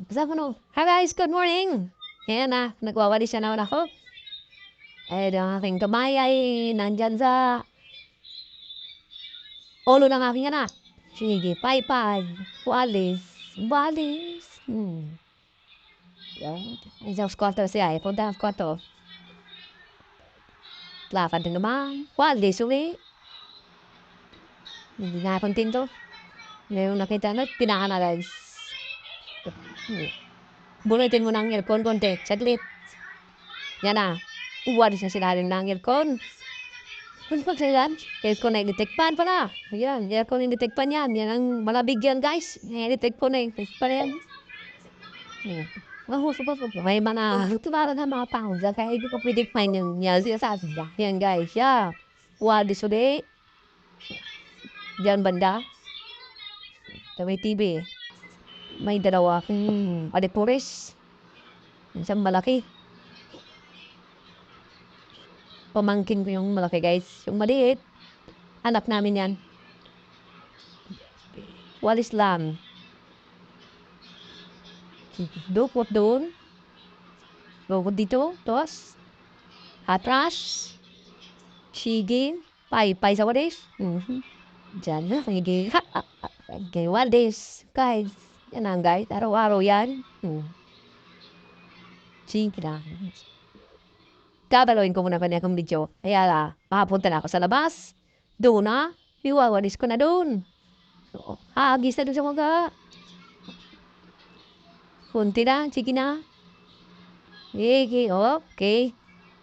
Ko, hi guys, good morning. Ayan na, nagwawalis siya naman ako. Eh, ang aking kamay ay nandyan sa ulo ng aking anak. Sige, pay-pay, walis, walis. Hmm. Yan. Ay, sa kwarto siya, punta sa kwarto. Lakad na naman, walis uli. Hindi na akong tinto. Ngayon nakita na, pinaka na. Bunutin mo ng aircon konti, saglit. Yan na. Uwaris na sila rin ng aircon. Kung pag sila, aircon na initikpan pala. Yan, aircon initikpan yan. Yan ang malabig yan guys. Initikpan na initikpan yan. Yan. Mahuso pa po. May mga tumara na mga pounds. Kaya hindi ko pwede find yung yan siya sa atin. Yan guys, yeah. Uwaris ulit. Diyan banda. Sa may TV. May dalawa akong adipores. Isang malaki. Pamangkin ko yung malaki guys. Yung maliit. Anak namin yan. Walis lang. Dukot doon. Dukot dito. Tos. Atras. Sige. Pay. Pay sa walis. Mhm. Diyan na. Sige. Ha. Kay walis. Guys. Yan ang guys. Araw-araw yan. Hmm. Sige na. Kabaloin ko muna pa niya akong video. Kaya la, makapunta na ako sa labas. Doon na. Iwawalis ko na doon. So, hagis na doon sa mga. Kunti na. Sige na. Sige. Okay.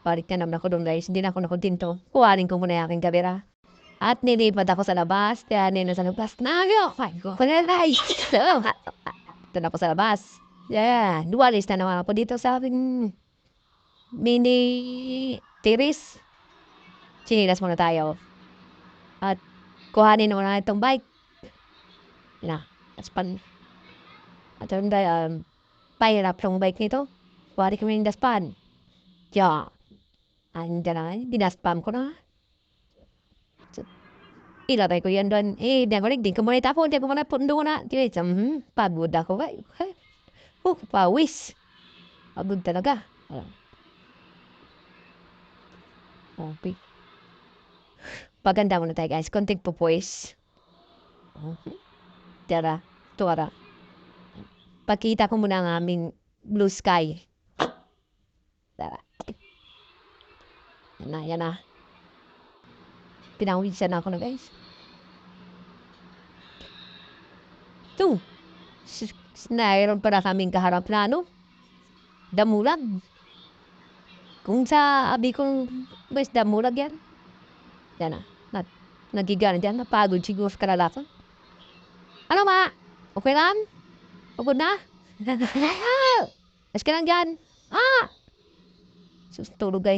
Balik na naman ako doon guys. Hindi na ako nakontinto. Kuhanin ko muna yung aking kamera. At nilipad ako sa labas. Kaya nila sa labas. Nagyo! Ay, ko. Panalay! Ito na ako sa labas. Yeah. Duwalis na naman ako dito sa aking mini tiris. Sinilas muna tayo. At kuhanin muna itong bike. Na. At pan. At yung um, pahirap yung bike nito. Kuhari kami yung daspan. Yeah. Andiyan na. Dinaspam ko na. Ilagay ko yan doon. Eh, di ako rin. Di ko muna itapon. Di ko muna pundo na. Di ko, hmm, pagod ako. Ay, ay. Uh, pawis. Pagod talaga. Ah. Okay. Paganda muna tayo guys. Konting pupuis. Okay. Tara. Tara. Pakita ko muna ang aming blue sky. Tara. Yan na, yan na. Pinawisan ako na guys. Ito. Mayroon pala kaming kaharap na ano. Damulag. Kung sa abi kong bes damulag yan. Yan na. Nag nagigana dyan. Napagod siguro sa kalalaki. Ano ma? Okay lang? Pagod na? Mas ka lang dyan. Ah! Sus, tulog guys.